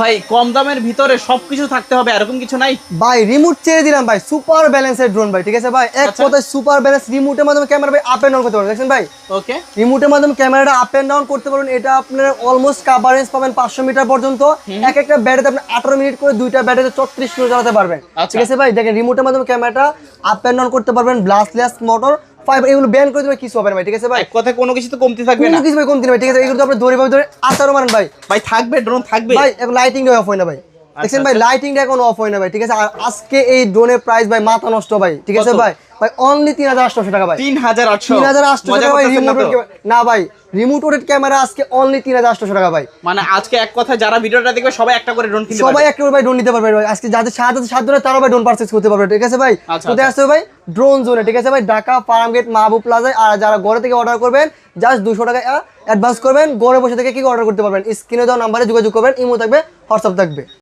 ভাই কম দামের ভিতরে সবকিছু থাকতে হবে এরকম কিছু নাই? ভাই রিমোট চেয়ে দিলাম ভাই। সুপার ব্যালেন্সের ড্রোন ভাই ঠিক আছে ভাই? এক আচ্ছা। কথায় সুপার ব্যালেন্স রিমোটের মাধ্যমে ক্যামেরা ভাই আপ এন্ড ডাউন করতে পারবেন দেখছেন ভাই? ওকে রিমোটের মাধ্যমে ক্যামেরাটা আপ এন্ড ডাউন করতে পারবেন। এটা আপনার অলমোস্ট কাভারেজ পাবেন পাঁচশো মিটার পর্যন্ত। এক একটা ব্যাটারিতে আপনি আঠারো মিনিট করে দুইটা ব্যাটারিতে চত্রিশ কিলো চালাতে পারবেন। আচ্ছা। ঠিক আছে ভাই? দেখেন রিমোটের মাধ্যমে ক্যামেরাটা আপ এন্ড ডাউন করতে পারবেন। ব্লাস্টলেস মোটর ফাইভ এগুলো ব্যান করে দেবে কিছু হবে না ভাই ঠিক আছে ভাই? কথা কোনো কিছু তো কমতি থাকবে না। কিছু ভাই কমতি না ভাই ঠিক আছে? এগুলো তো আপনি ধরে ভাবে ধরে আসারও মারেন ভাই। ভাই থাকবে ড্রোন থাকবে। ভাই এখন লাইটিং অফ হয় না ভাই। দেখছেন ভাই লাইটিংটা এখন অফ হয় না ভাই ঠিক আছে? আর আজকে এই ড্রোনের প্রাইস ভাই মাথা নষ্ট ভাই ঠিক আছে ভাই? ভাই অনলি তিন হাজার আটশো টাকা ভাই। তিন হাজার আটশো? তিন হাজার আটশো টাকা ভাই না ভাই রিমোট ওটেড ক্যামেরা আজকে অনলি তিন হাজার আটশো টাকা ভাই। মানে আজকে এক কথা যারা ভিডিওটা দেখবে সবাই একটা করে ড্রোন কিনতে সবাই একটা করে ভাই ড্রোন নিতে পারবে ভাই। আজকে যাদের সাত হাজার সাত ধরে তারাও ভাই ড্রোন করতে পারবে ঠিক আছে ভাই? আচ্ছা, কোথায় আসতে ভাই? ড্রোন জোনে ঠিক আছে ভাই? ঢাকা মাহবুব প্লাজায় আর যারা ঘরে থেকে অর্ডার করবেন জাস্ট দুশো টাকা অ্যাডভান্স করবেন ঘরে বসে থেকে কি অর্ডার করতে পারবেন? স্ক্রিনে দেওয়া নাম্বারে যোগাযোগ করবেন ইমো থাকবে হোয়াটসঅ্যাপ থাকবে।